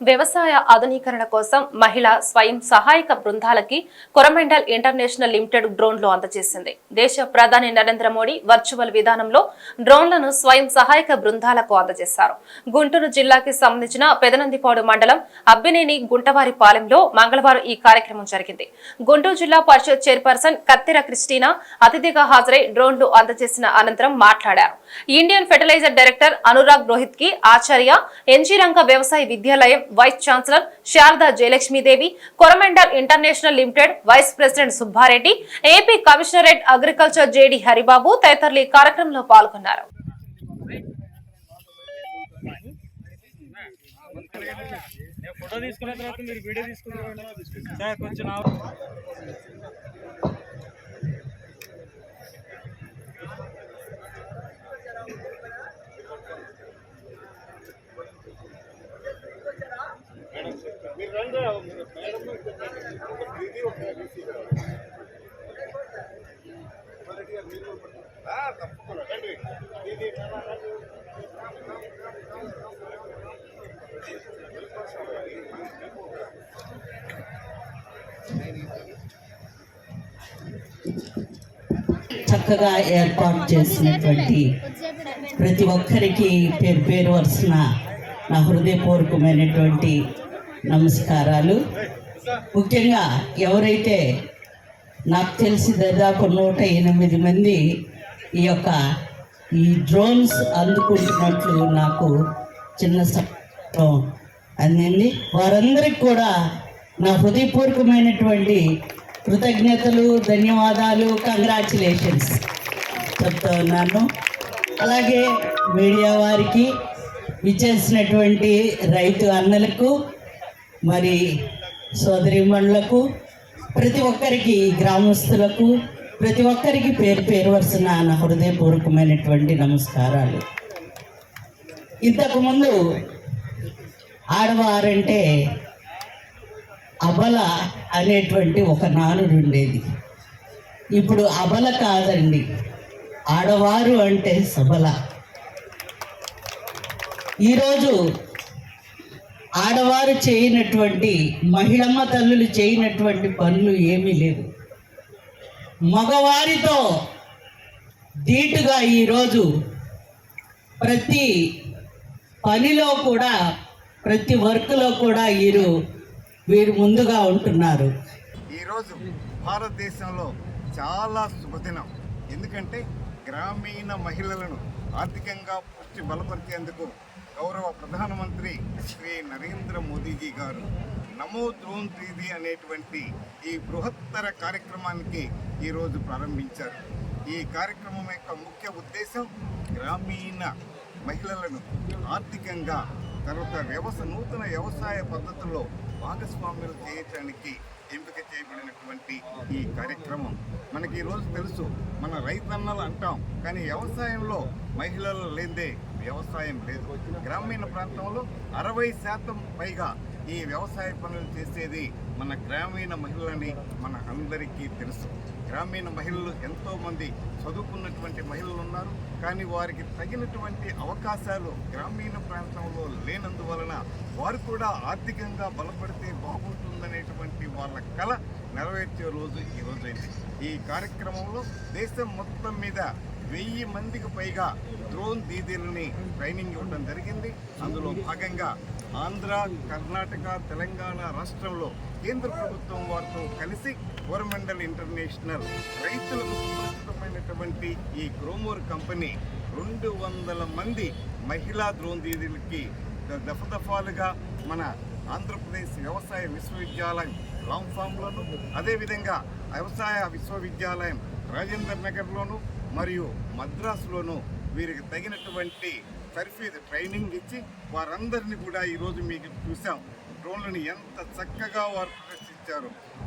వ్యవసాయ ఆధునీకరణ కోసం మహిళా స్వయం సహాయక బృందాలకి కొరమెండల్ ఇంటర్నేషనల్ లిమిటెడ్ డ్రోన్లు అందజేసింది. దేశ ప్రధాని నరేంద్ర మోడీ వర్చువల్ విధానంలో డ్రోన్లను స్వయం సహాయక బృందాలకు అందజేశారు. గుంటూరు జిల్లాకి సంబంధించిన పెదనందిపాడు మండలం అబ్బినేని గుంటవారిపాలెంలో మంగళవారం ఈ కార్యక్రమం జరిగింది. గుంటూరు జిల్లా పరిషత్ చైర్పర్సన్ కత్తెర క్రిస్టినా అతిథిగా హాజరై డ్రోన్లు అందజేసిన అనంతరం మాట్లాడారు. ఇండియన్ ఫెర్టిలైజర్ డైరెక్టర్ అనురాగ్ రోహిత్కి ఆచార్య ఎన్జీ రంగ వ్యవసాయ విద్యాలయం vice chancellor Sharada Jayalakshmi Devi Coromandel international limited vice president Subba Reddy AP commissionerate agriculture JD Haribabu తదితరులు ఈ కార్యక్రమంలో పాల్గొన్నారు. ఫోటో తీసుకున్న తర్వాత మీరు వీడియో తీసుకున్న కొంచెం చక్కగా ఏర్పాటు చేసినటువంటి ప్రతి ఒక్కరికి పేరు పేరు వరుసిన నా హృదయపూర్వకమైనటువంటి నమస్కారాలు. ముఖ్యంగా ఎవరైతే నాకు తెలిసి దాదాపు నూట ఎనిమిది మంది ఈ యొక్క ఈ డ్రోన్స్ అందుకుంటున్నట్లు నాకు చిన్న సమాచారం అందింది. వారందరికి కూడా నా హృదయపూర్వకమైనటువంటి కృతజ్ఞతలు ధన్యవాదాలు కంగ్రాచులేషన్స్ చెప్తా ఉన్నాను. అలాగే మీడియా వారికి విచ్చేసినటువంటి రైతు అన్నలకు మరి సోదరిమణులకు ప్రతి ఒక్కరికి గ్రామస్తులకు ప్రతి ఒక్కరికి పేరు పేరు వరుసన నా హృదయపూర్వకమైనటువంటి నమస్కారాలు. ఇంతకుముందు ఆడవారంటే అబల అనేటువంటి ఒక నానుడు ఉండేది. ఇప్పుడు అబల కాదండి ఆడవారు అంటే సబల. ఈరోజు ఆడవారు చేయనటువంటి మహిళమ్మ తల్లులు చేయనటువంటి పనులు ఏమీ లేవు. మగవారితో ధీటుగా ఈరోజు ప్రతి పనిలో కూడా ప్రతి వర్క్లో కూడా వీరు వీరు ముందుగా ఉంటున్నారు. ఈరోజు భారతదేశంలో చాలా శుభదినం. ఎందుకంటే గ్రామీణ మహిళలను ఆర్థికంగా పుష్టి బలపరిచేందుకు గౌరవ ప్రధానమంత్రి శ్రీ నరేంద్ర మోదీజీ గారు నమో డ్రోన్ దీది అనేటువంటి ఈ బృహత్తర కార్యక్రమానికి ఈరోజు ప్రారంభించారు. ఈ కార్యక్రమం యొక్క ముఖ్య ఉద్దేశం గ్రామీణ మహిళలను ఆర్థికంగా తర్వాత వ్యవసాయ నూతన వ్యవసాయ పద్ధతుల్లో భాగస్వామ్యం చేయటానికి ఎంపిక చేయబడినటువంటి ఈ కార్యక్రమం. మనకి ఈరోజు తెలుసు మన రైతన్నలు అంటాం కానీ వ్యవసాయంలో మహిళలు లేదే వ్యవసాయం లేదు. గ్రామీణ ప్రాంతంలో అరవై శాతం పైగా ఈ వ్యవసాయ పనులు చేసేది మన గ్రామీణ మహిళలని మన అందరికీ తెలుసు. గ్రామీణ మహిళలు ఎంతోమంది చదువుకున్నటువంటి మహిళలు ఉన్నారు. కానీ వారికి తగినటువంటి అవకాశాలు గ్రామీణ ప్రాంతంలో లేనందువలన వారు కూడా ఆర్థికంగా బలపడితే బాగుంటుందనేటువంటి వాళ్ళ కళ నెరవేర్చే రోజు ఈ రోజైంది. ఈ కార్యక్రమంలో దేశం మొత్తం మీద వెయ్యి మందికి పైగా డ్రోన్ దీదీలని ట్రైనింగ్ ఇవ్వడం జరిగింది. అందులో భాగంగా ఆంధ్ర కర్ణాటక తెలంగాణ రాష్ట్రంలో కేంద్ర ప్రభుత్వం వారితో కలిసి కోరమండల్ ఇంటర్నేషనల్ రైతులకు సురక్షితమైనటువంటి ఈ గ్రోమోర్ కంపెనీ రెండు వందల మంది మహిళా డ్రోన్ దీదీలకి దఫదఫాలుగా మన ఆంధ్రప్రదేశ్ వ్యవసాయ విశ్వవిద్యాలయం లాంగ్ ఫామ్లోను అదేవిధంగా వ్యవసాయ విశ్వవిద్యాలయం రాజేందర్ నగర్లోను మరియు మద్రాసులోనూ వీరికి తగినటువంటి తర్ఫీదు ట్రైనింగ్ ఇచ్చి వారందరినీ కూడా ఈరోజు మీకు చూసాం డ్రోన్లను ఎంత చక్కగా వారు ప్రదర్శించారు.